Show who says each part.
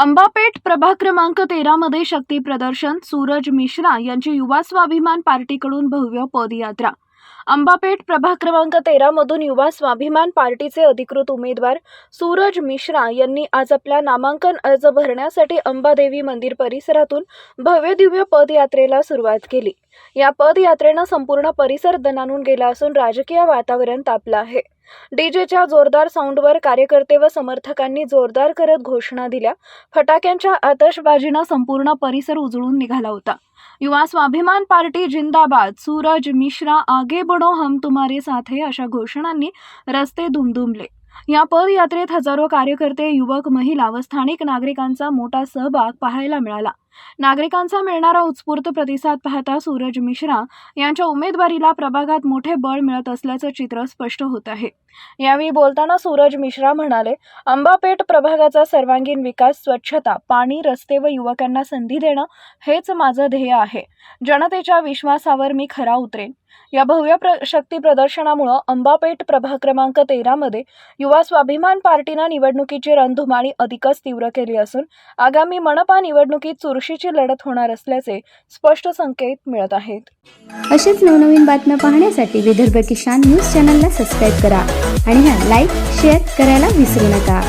Speaker 1: अंबापेठ प्रभाग क्रमांक तेरामध्ये शक्ती प्रदर्शन सूरज मिश्रा यांची युवा स्वाभिमान पार्टीकडून भव्य पदयात्रा. अंबापेठ प्रभाग क्रमांक तेरामधून युवा स्वाभिमान पार्टीचे अधिकृत उमेदवार सूरज मिश्रा यांनी आज आपला नामांकन अर्ज भरण्यासाठी अंबादेवी मंदिर परिसरातून भव्य दिव्य पदयात्रेला सुरुवात केली. या पदयात्रेनं संपूर्ण परिसर दणानून गेला असून राजकीय वातावरण तापलं आहे. डीजेच्या जोरदार साऊंडवर कार्यकर्ते व समर्थकांनी जोरदार करत घोषणा दिल्या. फटाक्यांच्या आतषबाजीनं संपूर्ण परिसर उजळून निघाला होता. युवा स्वाभिमान पार्टी जिंदाबाद सूरज मिश्रा आगे बडो हम तुम्हारे साथ है अशा घोषणांनी रस्ते दुमदुमले. या पदयात्रेत हजारो कार्यकर्ते युवक महिला व स्थानिक नागरिकांचा मोठा सहभाग पाहायला मिळाला. नागरिकांचा मिळणारा उत्स्फूर्त प्रतिसाद पाहता सूरज मिश्रा यांच्या उमेदवारीला प्रभागात मोठे बळ मिळत असल्याचं चित्र स्पष्ट होत आहे. यावेळी बोलताना सूरज मिश्रा म्हणाले अंबापेठ प्रभागाचा सर्वांगीण विकास स्वच्छता पाणी रस्ते व युवकांना संधी देणं हेच माझं ध्येय आहे. जनतेच्या विश्वासावर मी खरा उतरेन. या भव्य प्र शक्ती प्रदर्शनामुळं अंबापेठ प्रभाग क्रमांक तेरामध्ये युवा स्वाभिमान पार्टीनं निवडणुकीची रणधुमाळी अधिकच तीव्र केली असून आगामी मनपा निवडणुकीत चुरशीची लढत होणार असल्याचे स्पष्ट संकेत मिळत आहेत.
Speaker 2: अशीच नवनवीन बातम्या पाहण्यासाठी विदर्भ किसान न्यूज चॅनलला सबस्क्राईब करा आणि ह्या लाईक शेअर करायला विसरू नका.